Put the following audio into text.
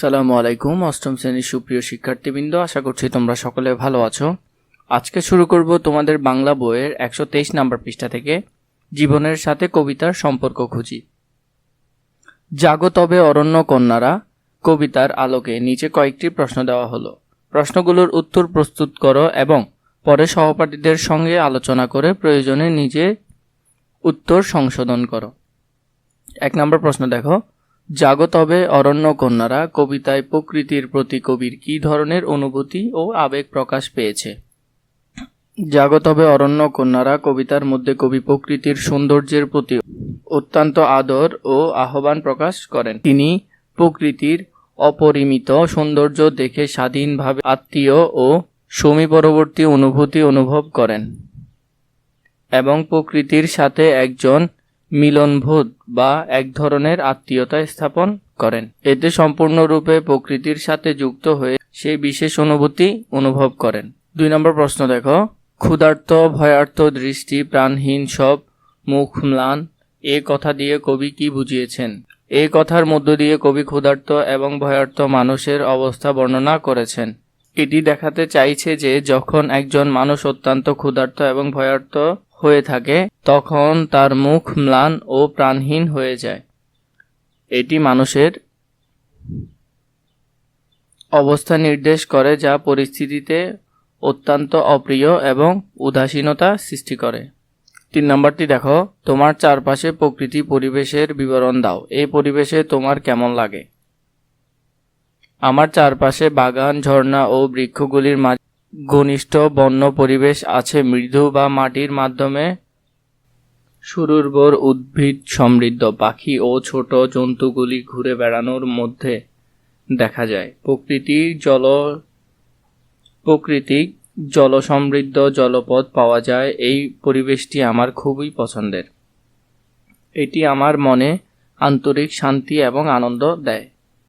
আসসালামু আলাইকুম, অষ্টম শ্রেণির সুপ্রিয় শিক্ষার্থীবৃন্দ, আশা করছি তোমরা সকলে ভালো আছো। আজকে শুরু করব তোমাদের বাংলা বইয়ের একশো তেইশ নাম্বার পৃষ্ঠা থেকে, জীবনের সাথে কবিতার সম্পর্ক খুঁজি। জাগো তবে অরণ্য কন্যারা, কবিতার আলোকে নিচে কয়েকটি প্রশ্ন দেওয়া হলো। প্রশ্নগুলোর উত্তর প্রস্তুত করো এবং পরে সহপাঠীদের সঙ্গে আলোচনা করে প্রয়োজনে নিজে উত্তর সংশোধন করো। এক নম্বর প্রশ্ন দেখো। জাগো তবে, অরণ্য কন্যারা, কবিতায় প্রকৃতির প্রতি কবির কী ধরনের অনুভূতি ও আবেগ প্রকাশ পেয়েছে? জাগো তবে, অরণ্য কন্যারা, কবিতার মধ্যে কবি প্রকৃতির সৌন্দর্যের প্রতি অত্যন্ত আদর ও আহ্বান প্রকাশ করেন। তিনি প্রকৃতির অপরিমিত সৌন্দর্য দেখে স্বাধীনভাবে আত্মীয় ও সমীপরবর্তী অনুভূতি অনুভব করেন এবং প্রকৃতির সাথে একজন মিলনবোধ বা এক ধরনের আত্মীয়তা স্থাপন করেন। এতে সম্পূর্ণরূপে প্রকৃতির সাথে যুক্ত হয়ে সেই বিশেষ অনুভূতি অনুভব করেন। দুই নম্বর প্রশ্ন দেখো। ক্ষুধার্ত, ভয়ার্ত, দৃষ্টি, প্রাণহীন সব, মুখ ম্লান, এ কথা দিয়ে কবি কি বুঝিয়েছেন? এই কথার মধ্য দিয়ে কবি ক্ষুধার্ত এবং ভয়ার্ত মানুষের অবস্থা বর্ণনা করেছেন। এটি দেখাতে চাইছে যে যখন একজন মানুষ অত্যন্ত ক্ষুধার্ত এবং ভয়ার্ত হয়ে থাকে, তখন তার মুখ ম্লান ও প্রাণহীন হয়ে যায়। এটি মানুষের অবস্থা নির্দেশ করে যা পরিস্থিতিতে অত্যন্ত অপ্রিয় এবং উদাসীনতা সৃষ্টি করে। তিন নম্বরটি দেখো, তোমার চারপাশে প্রকৃতি পরিবেশের বিবরণ দাও। এই পরিবেশে তোমার কেমন লাগে? আমার চারপাশে বাগান, ঝর্ণা ও বৃক্ষগুলির মাঝে ঘনিষ্ঠ বন্য পরিবেশ আছে মৃদু বা মাটির মাধ্যমে। সুরুর্বর উদ্ভিদ সমৃদ্ধ, পাখি ও ছোট জন্তুগুলি ঘুরে বেড়ানোর মধ্যে দেখা যায়। প্রকৃতির জল প্রকৃতিক জলসমৃদ্ধ জলপথ পাওয়া যায়। এই পরিবেশটি আমার খুবই পছন্দের। এটি আমার মনে আন্তরিক শান্তি এবং আনন্দ দেয়।